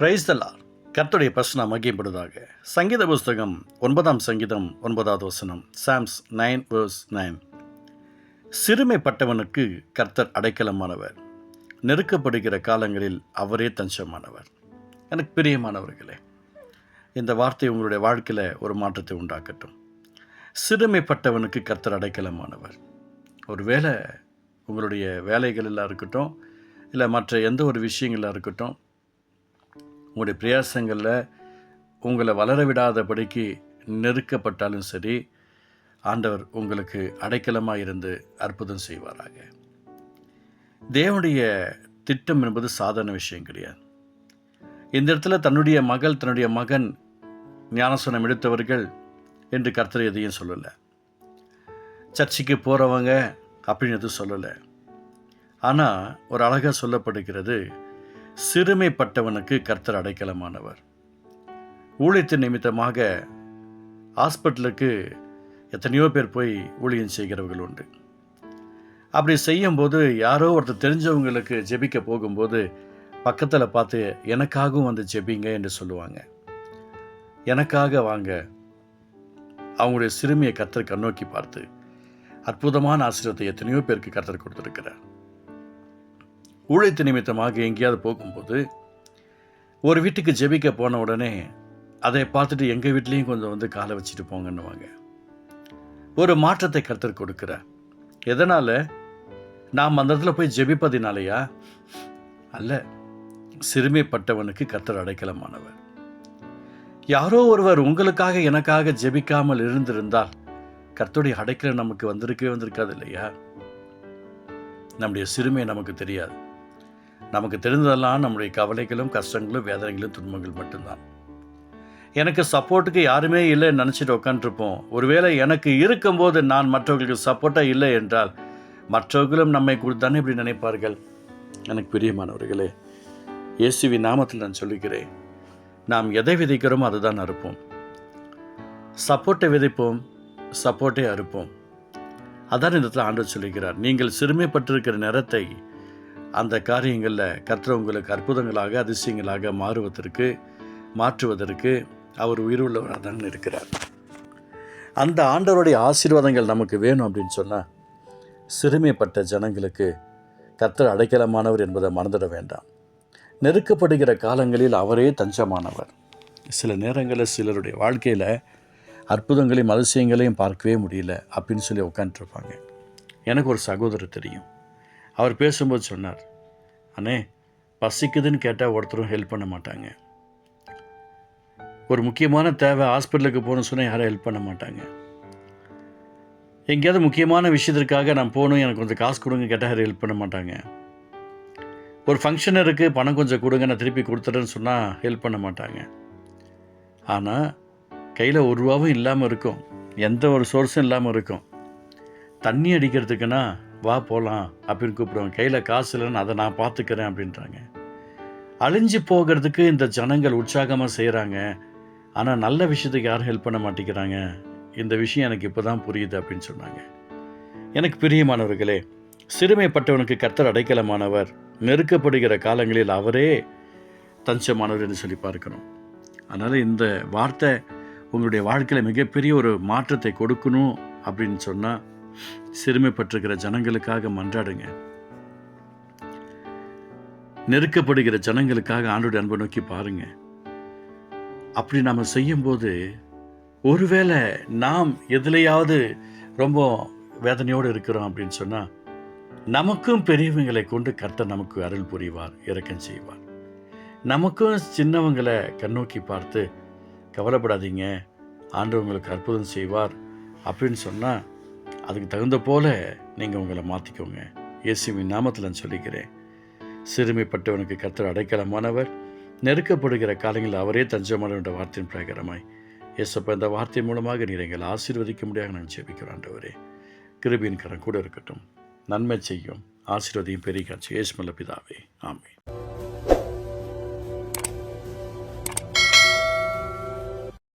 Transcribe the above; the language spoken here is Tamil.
பிரைஸ் தல்லா கர்த்தருடைய பிரச்சனை மகியப்படுவதாக சங்கீத புஸ்தகம் ஒன்பதாம் சங்கீதம் ஒன்பதாவது வசனம் சாம்ஸ் நைன் வேர்ஸ் நைன் சிறுமைப்பட்டவனுக்கு கர்த்தர் அடைக்கலமானவர். நெருக்கப்படுகிற காலங்களில் அவரே தஞ்சமானவர். எனக்கு பிரியமானவர்களே இந்த வார்த்தை உங்களுடைய வாழ்க்கையில் ஒரு மாற்றத்தை உண்டாக்கட்டும். சிறுமைப்பட்டவனுக்கு கர்த்தர் அடைக்கலமானவர். ஒரு வேலை உங்களுடைய வேலைகளெல்லாம் இருக்கட்டும் இல்லை மற்ற எந்த ஒரு விஷயங்களாக இருக்கட்டும் உங்களுடைய பிரயாசங்களில் உங்களை வளர விடாதபடிக்கு நெருக்கப்பட்டாலும் சரி ஆண்டவர் உங்களுக்கு அடைக்கலமாக இருந்து அற்புதம் செய்வாராக. தேவனுடைய திட்டம் என்பது சாதாரண விஷயம் கிடையாது. இந்த இடத்துல தன்னுடைய மகள் தன்னுடைய மகன் ஞானசனம் எடுத்தவர்கள் என்று கர்த்தர் எதையும் சொல்லலை. சர்ச்சுக்கு போகிறவங்க அப்படின்னு எதுவும் சொல்லலை. ஆனால் ஒரு அழகாக சொல்லப்படுகிறது சிறுமைப்பட்டவனுக்கு கர்த்தர் அடைக்கலமானவர். ஊழியத்தின் நிமித்தமாக ஹாஸ்பிட்டலுக்கு எத்தனையோ பேர் போய் ஊழியம் செய்கிறவர்கள் உண்டு. அப்படி செய்யும்போது யாரோ ஒருத்தர் தெரிஞ்சவங்களுக்கு ஜெபிக்க போகும்போது பக்கத்தில் பார்த்து எனக்காகவும் வந்து ஜெபிங்க என்று சொல்லுவாங்க. எனக்காக வாங்க. அவங்களுடைய சிறுமியை கர்த்தர் கண்ணோக்கி பார்த்து அற்புதமான ஆசீர்வாதத்தை எத்தனையோ பேருக்கு கர்த்தர் கொடுத்துருக்கிறார். ஊழியத்து நிமித்தமாக எங்கேயாவது போகும்போது ஒரு வீட்டுக்கு ஜெபிக்க போன உடனே அதை பார்த்துட்டு எங்கள் வீட்லேயும் கொஞ்சம் வந்து காலை வச்சுட்டு போங்கன்னுவாங்க. ஒரு மாற்றத்தை கர்த்தர் கொடுக்குற எதனால்? நாம் அந்த இடத்துல போய் ஜெபிப்பதினாலையா? அல்ல சிறுமைப்பட்டவனுக்கு கர்த்தர் அடைக்கலமானவர். யாரோ ஒருவர் உங்களுக்காக எனக்காக ஜெபிக்காமல் இருந்திருந்தால் கர்த்தருடைய அடைக்கல நமக்கு வந்திருக்கவே வந்திருக்காது இல்லையா? நம்முடைய சிறுமை நமக்கு தெரியாது. நமக்கு தெரிந்ததெல்லாம் நம்முடைய கவலைகளும் கஷ்டங்களும் வேதனைகளும் துன்பங்கள் மட்டும்தான். எனக்கு சப்போர்ட்டுக்கு யாருமே இல்லைன்னு நினச்சிட்டு உட்காந்துருப்போம் ஒருவேளை எனக்கு இருக்கும்போது நான் மற்றவர்களுக்கு சப்போர்ட்டாக இல்லை என்றால் மற்றவர்களும் நம்மை கொடுத்தானே இப்படி நினைப்பார்கள்? எனக்கு பிரியமானவர்களே இயேசுவி நாமத்தில் நான் சொல்லுகிறேன் நாம் எதை விதைக்கிறோமோ அதுதான் அறுப்போம். சப்போர்ட்டை விதைப்போம் சப்போர்ட்டை அறுப்போம். அதான் இந்த இடத்துல ஆண்டவர் சொல்லுகிறார். நீங்கள் சிறுமைப்பட்டிருக்கிற நிறத்தை அந்த காரியங்களில் கர்த்தர் உங்களுக்கு அற்புதங்களாக அதிசயங்களாக மாறுவதற்கு மாற்றுவதற்கு அவர் உயிருள்ளவராக தான் இருக்கிறார். அந்த ஆண்டவருடைய ஆசீர்வாதங்கள் நமக்கு வேணும் அப்படின்னு சொன்னால் சிறுமைப்பட்ட ஜனங்களுக்கு கர்த்தர் அடைக்கலமானவர் என்பதை மறந்துட வேண்டாம். நெருக்கப்படுகிற காலங்களில் அவரே தஞ்சமானவர். சில நேரங்களில் சிலருடைய வாழ்க்கையில் அற்புதங்களையும் அதிசயங்களையும் பார்க்கவே முடியல அப்படின்னு சொல்லி உட்காந்துருப்பாங்க எனக்கு ஒரு சகோதரர் தெரியும். அவர் பேசும்போது சொன்னார் அண்ணே பசிக்குதுன்னு கேட்டால் ஒருத்தரும் ஹெல்ப் பண்ண மாட்டாங்க. ஒரு முக்கியமான தேவை ஹாஸ்பிட்டலுக்கு போகணும்னு சொன்னால் யாரும் ஹெல்ப் பண்ண மாட்டாங்க. எங்கேயாவது முக்கியமான விஷயத்திற்காக நான் போகணும் எனக்கு கொஞ்சம் காசு கொடுங்க கேட்டால் யாரும் ஹெல்ப் பண்ண மாட்டாங்க. ஒரு ஃபங்க்ஷன் இருக்குது பணம் கொஞ்சம் கொடுங்க நான் திருப்பி கொடுத்துட்றேன்னு சொன்னால் ஹெல்ப் பண்ண மாட்டாங்க. ஆனால் கையில் ஒரு ரூபாவும் இல்லாமல் இருக்கும். எந்த ஒரு சோர்ஸும் இல்லாமல் இருக்கும். தண்ணி அடிக்கிறதுக்குன்னா வா போகலாம் அப்படின்னு கூப்பிடுவாங்க கையில் காசு இல்லைன்னு அதை நான் பார்த்துக்கிறேன் அப்படின்றாங்க. அழிஞ்சு போகிறதுக்கு இந்த ஜனங்கள் உற்சாகமாக செய்கிறாங்க ஆனால் நல்ல விஷயத்துக்கு யாரும் ஹெல்ப் பண்ண மாட்டேங்கிறாங்க. இந்த விஷயம் எனக்கு இப்போ தான் புரியுது அப்படின்னு சொன்னாங்க. எனக்கு பிரியமானவர்களே சிறுமைப்பட்டவனுக்கு கர்த்தர் அடைக்கலமானவர் நெருக்கப்படுகிற காலங்களில் அவரே தஞ்சமானவர் என்று சொல்லி பார்க்கணும் அதனால் இந்த வார்த்தை உங்களுடைய வாழ்க்கையில் மிகப்பெரிய ஒரு மாற்றத்தை கொடுக்கணும் அப்படின்னு சொன்னால் சிறுமைப்பட்டிருக்கிற ஜனங்களுக்காக மன்றாடுங்க. நெருக்கப்படுகிற ஜனங்களுக்காக ஆண்டோட அன்பை நோக்கி பாருங்க. அப்படி நாம் செய்யும்போது ஒருவேளை நாம் எதுலையாவது ரொம்ப வேதனையோடு இருக்கிறோம் அப்படின்னு சொன்னால் நமக்கும் பெரியவங்களை கொண்டு கர்த்தர் நமக்கு அருள் புரிவார் இறக்கம் செய்வார். நமக்கும் சின்னவங்களை கண்ணோக்கி பார்த்து கவலைப்படாதீங்க ஆண்டவங்களுக்கு அற்புதம் செய்வார் அப்படின்னு சொன்னால் அதுக்கு தகுந்த போல நீங்கள் உங்களை மாற்றிக்கோங்க இயேசுவின் நாமத்தில் நான் சொல்லிக்கிறேன். சிறுமைப்பட்டவனுக்கு கர்த்தர் அடைக்கலமானவர். நெருக்கப்படுகிற காலங்களில் அவரே தஞ்சமானவருடைய வார்த்தையின் பிரகாரமாய். இயேசப்ப இந்த வார்த்தை மூலமாக நீர் எங்களை ஆசீர்வதிக்க முடியாது நான் ஜெபிக்கிறோம் ஆண்டவரே. கிருபியின் கரம் கூட இருக்கட்டும். நன்மை செய்யும். ஆசீர்வதியும் பெரிய காட்சி ஏசுமல்ல பிதாவே. ஆமென்.